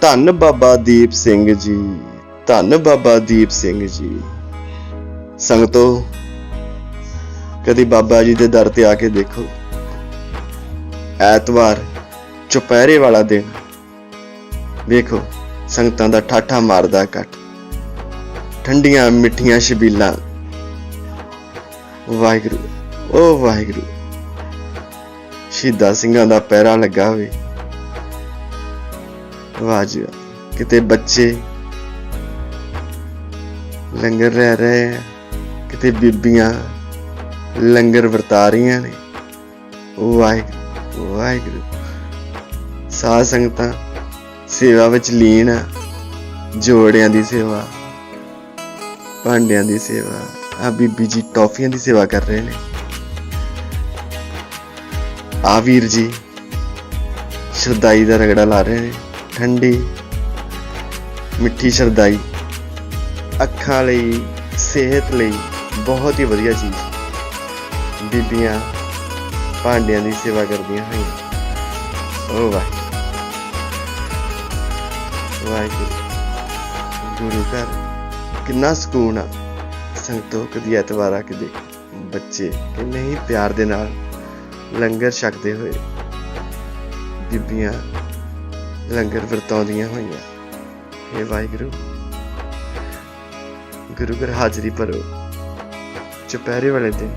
ਧੰਨ ਬਾਬਾ ਦੀਪ ਸਿੰਘ ਜੀ, ਧੰਨ ਬਾਬਾ ਦੀਪ ਸਿੰਘ ਜੀ। ਸੰਗਤੋ, ਕਦੀ ਬਾਬਾ ਜੀ ਦੇ ਦਰ ਤੇ ਆ ਕੇ ਦੇਖੋ। ਐਤਵਾਰ, ਚੁਪਹਿਰੇ ਵਾਲਾ ਦਿਨ। ਵੇਖੋ, ਸੰਗਤਾਂ ਦਾ ਠਾਠਾ ਮਾਰਦਾ ਕੱਟ ਠੰਡੀਆਂ ਮਿੱਠੀਆਂ ਸ਼ਬੀਲਾਂ। ਵਾਹਿਗੁਰੂ, ਓ ਵਾਹਿਗੁਰੂ। ਸ਼ਹੀਦਾਂ ਸਿੰਘਾਂ ਦਾ ਪੈਰਾ ਲੱਗਾ ਹੋਵੇ। ਵਾਹ ਜੀ ਵਾਹ। ਕਿਤੇ ਬੱਚੇ ਲੰਗਰ ਰਹਿ ਰਹੇ ਆ, ਕਿਤੇ ਬੀਬੀਆਂ ਲੰਗਰ ਵਰਤਾ ਰਹੀਆਂ ਨੇ। ਵਾਹਿਗੁਰੂ ਵਾਹਿਗੁਰੂ। ਸਾਧ ਸੰਗਤਾਂ ਸੇਵਾ ਵਿੱਚ ਲੀਨ ਆ, ਜੋੜਿਆਂ ਦੀ ਸੇਵਾ, ਭਾਂਡਿਆਂ ਦੀ ਸੇਵਾ, ਆ ਬੀਬੀ ਜੀ ਟੌਫੀਆਂ ਦੀ ਸੇਵਾ ਕਰ ਰਹੇ ਨੇ। ਆ ਵੀਰ ਜੀ ਸ਼ਰਦਾਈ ਦਾ ਰਗੜਾ ਲਾ ਰਹੇ ਨੇ। ਠੰਡੀ, ਮਿੱਠੀ ਸ਼ਰਦਾਈ, ਅੱਖਾਂ ਲਈ, ਸਿਹਤ ਲਈ ਬਹੁਤ ਹੀ ਵਧੀਆ ਚੀਜ਼। ਬੀਬੀਆਂ ਭਾਂਡਿਆਂ ਦੀ ਸੇਵਾ ਕਰਦੀਆਂ ਹੋਈਆਂ ਓ ਵਾਹ ਵਾਹਿਗੁਰੂ। ਗੁਰੂ ਘਰ ਕਿੰਨਾ ਸਕੂਨ ਆ। ਸੰਗਤੋ ਕਦੀ ਐਤਵਾਰ ਆ ਕੇ ਦੇਖ ਬੱਚੇ ਕਿੰਨੇ ਹੀ ਪਿਆਰ ਦੇ ਨਾਲ ਲੰਗਰ ਛਕਦੇ ਹੋਏ ਬੀਬੀਆਂ ਲੰਗਰ ਵਰਤਾਉਂਦੀਆਂ ਹੋਈਆਂ। ਇਹ ਵਾਹਿਗੁਰੂ, ਗੁਰੂ ਘਰ ਹਾਜ਼ਰੀ ਭਰੋ। ਚੁਪਹਿਰੇ ਵਾਲੇ ਦਿਨ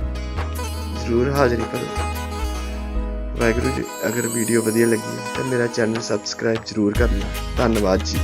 ਜ਼ਰੂਰ ਹਾਜ਼ਰੀ ਭਰੋ। ਵਾਹਿਗੁਰੂ ਜੀ, ਅਗਰ ਵੀਡੀਓ ਵਧੀਆ ਲੱਗੀ ਤਾਂ ਮੇਰਾ ਚੈਨਲ ਸਬਸਕ੍ਰਾਈਬ ਜ਼ਰੂਰ ਕਰਨਾ। ਧੰਨਵਾਦ ਜੀ।